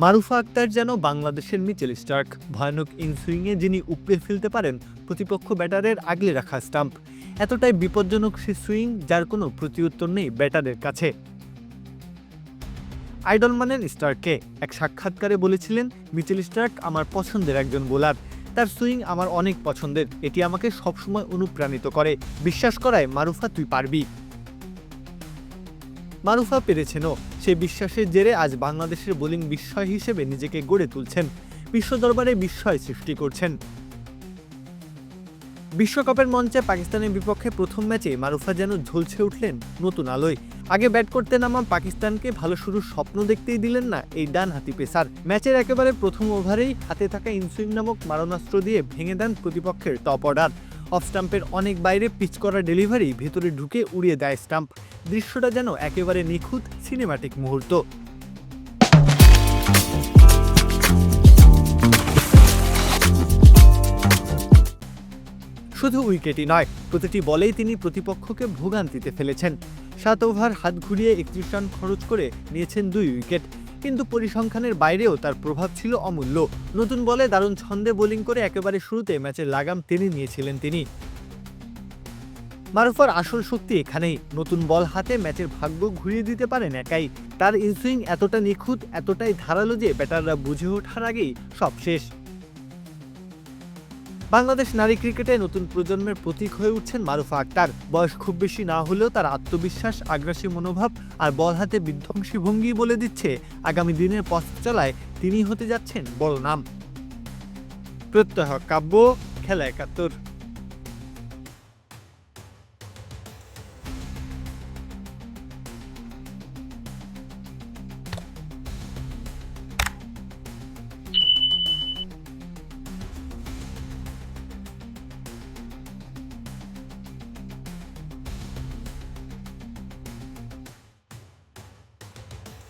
মারুফা আক্তার যেন বাংলাদেশের Mitchell Starc, ভয়ানক ইনসুইংয়ে যিনি উপড়ে ফেলতে পারেন, প্রতিপক্ষ ব্যাটারের আগলে রাখা স্টাম্প। এতটাই বিপজ্জনক সে সুইং, যার কোনো প্রতিউত্তর নেই ব্যাটারের কাছে। আইডল মানেন স্টার্ককে। এক সাক্ষাৎকারে বলেছিলেন, মিচেল স্টার্ক আমার পছন্দের একজন বোলার। তার সুইং আমার অনেক পছন্দের। এটি আমাকে সবসময় অনুপ্রাণিত করে। বিশ্বাস করায় মারুফা তুই পারবি। মারুফা পেরেছেনও। সে বিশ্বাসের জেরে আজ বাংলাদেশের বোলিং বিস্ময় হিসেবে নিজেকে গড়ে তুলছেন। বিশ্ব দরবারে বিস্ময় সৃষ্টি করছেন। বিশ্বকাপের মঞ্চে পাকিস্তানের বিপক্ষে প্রথম ম্যাচে মারুফা যেন ঝলছে উঠলেন নতুন আলোয়। আগে ব্যাট করতে নামা পাকিস্তানকে ভালো শুরুর স্বপ্ন দেখতেই দিলেন না এই ডান হাতি পেসার। ম্যাচের একেবারে প্রথম ওভারেই হাতে থাকা ইনসুইং নামক মারণাস্ত্র দিয়ে ভেঙে দেন প্রতিপক্ষের টপ অর্ডার। অফ স্টাম্পের অনেক বাইরে পিচ করা ডেলিভারি ভেতরে ঢুকে উড়িয়ে দেয় স্টাম্প দৃশ্যটা যেন একেবারে নিখুঁত সিনেমাটিক মুহূর্ত। শুধু উইকেটই নয়, প্রতিটি বলেই তিনি প্রতিপক্ষকে ভোগান্তিতে ফেলেছেন। সাত ওভার হাত ঘুরিয়ে একত্রিশ রান খরচ করে নিয়েছেন দুই উইকেট। কিন্তু পরিসংখ্যানের বাইরেও তার প্রভাব ছিল অমূল্য। নতুন বলে দারুণ ছন্দে বোলিং করে একেবারে শুরুতে ম্যাচের লাগাম টেনে নিয়েছিলেন তিনি। মারুফার আসল শক্তি এখানেই। নতুন বল হাতে ম্যাচের ভাগ্য ঘুরিয়ে দিতে পারেন একাই। তার ইনসুইং এতটা নিখুঁত, এতটাই ধারালো যে ব্যাটাররা বুঝে ওঠার আগেই সব শেষ। বাংলাদেশ নারী ক্রিকেটে নতুন প্রজন্মের প্রতীক হয়ে উঠছেন মারুফা আক্তার। বয়স খুব বেশি না হলেও তার আত্মবিশ্বাস, আগ্রাসী মনোভাব আর বল হাতে বিধ্বংসী ভঙ্গি বলে দিচ্ছে আগামী দিনের পথ চলায় তিনি হতে যাচ্ছেন বড় নাম। প্রত্যহ কাব্য, খেলা একাত্তর।